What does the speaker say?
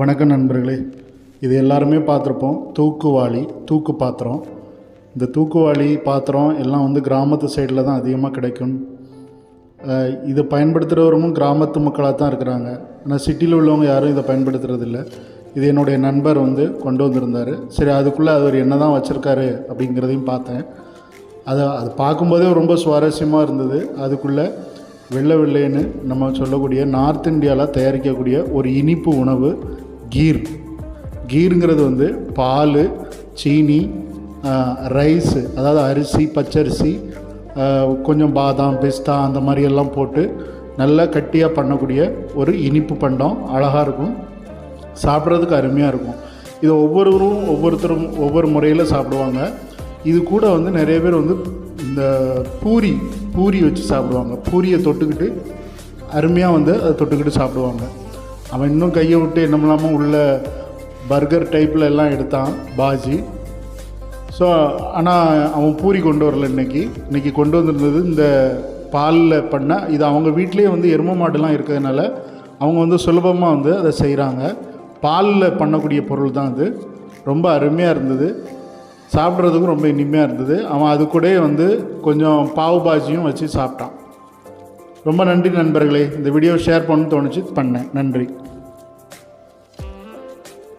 வணக்கம் நண்பர்களே. இது எல்லாருமே பார்த்துருப்போம். தூக்குவாளி தூக்கு பாத்திரம். இந்த தூக்குவாளி பாத்திரம் எல்லாம் வந்து கிராமத்து சைடில் தான் அதிகமாக கிடைக்கும். இதை பயன்படுத்துகிறவரும் கிராமத்து மக்களாக தான் இருக்கிறாங்க. ஆனால் சிட்டியில் உள்ளவங்க யாரும் இதை பயன்படுத்துறதில்ல. இது என்னுடைய நண்பர் வந்து கொண்டு வந்திருந்தார். சரி அதுக்குள்ளே அவர் என்ன தான் வச்சுருக்காரு அப்படிங்கிறதையும் பார்த்தேன். அதை அது பார்க்கும்போதே ரொம்ப சுவாரஸ்யமாக இருந்தது. அதுக்குள்ளே வெள்ளை வெள்ளைன்னு நம்ம சொல்லக்கூடிய நார்த் இந்தியாவில் தயாரிக்கக்கூடிய ஒரு இனிப்பு உணவு கீர். கீருங்கிறது வந்து பால் சீனி ரைஸு அதாவது அரிசி பச்சரிசி கொஞ்சம் பாதாம் பிஸ்தா அந்த மாதிரி எல்லாம் போட்டு நல்லா கட்டியாக பண்ணக்கூடிய ஒரு இனிப்பு பண்டம். அழகாக இருக்கும். சாப்பிட்றதுக்கு அருமையாக இருக்கும். இது ஒவ்வொருவரும் ஒவ்வொருத்தரும் ஒவ்வொரு முறையில் சாப்பிடுவாங்க. இது கூட வந்து நிறைய பேர் வந்து இந்த பூரி பூரி வச்சு சாப்பிடுவாங்க. பூரியை தொட்டுக்கிட்டு அருமையாக வந்து அதை தொட்டுக்கிட்டு சாப்பிடுவாங்க. அவன் இன்னும் கையை விட்டு என்னமெல்லாமோ உள்ள பர்கர் டைப்பில் எல்லாம் எடுத்தான் பாஜி. ஸோ ஆனால் அவன் பூரி கொண்டு வரல இன்னைக்கு. இன்றைக்கி கொண்டு வந்திருந்தது இந்த பாலில் பண்ண இது அவங்க வீட்டிலேயே வந்து எரும மாடுலாம் இருக்கிறதுனால அவங்க வந்து சுலபமாக வந்து அதை செய்கிறாங்க பாலில் பண்ணக்கூடிய பொருள் தான் அது. ரொம்ப அருமையாக இருந்தது. சாப்பிட்றதுக்கும் ரொம்ப இனிமையாக இருந்தது. அவன் அது கூட வந்து கொஞ்சம் பாவு பாஜியும் வச்சு சாப்பிட்டான். ரொம்ப நன்றி நண்பர்களே. இந்த வீடியோ ஷேர் பண்ணணும்னு தோணுச்சு. பண்ணேன். நன்றி.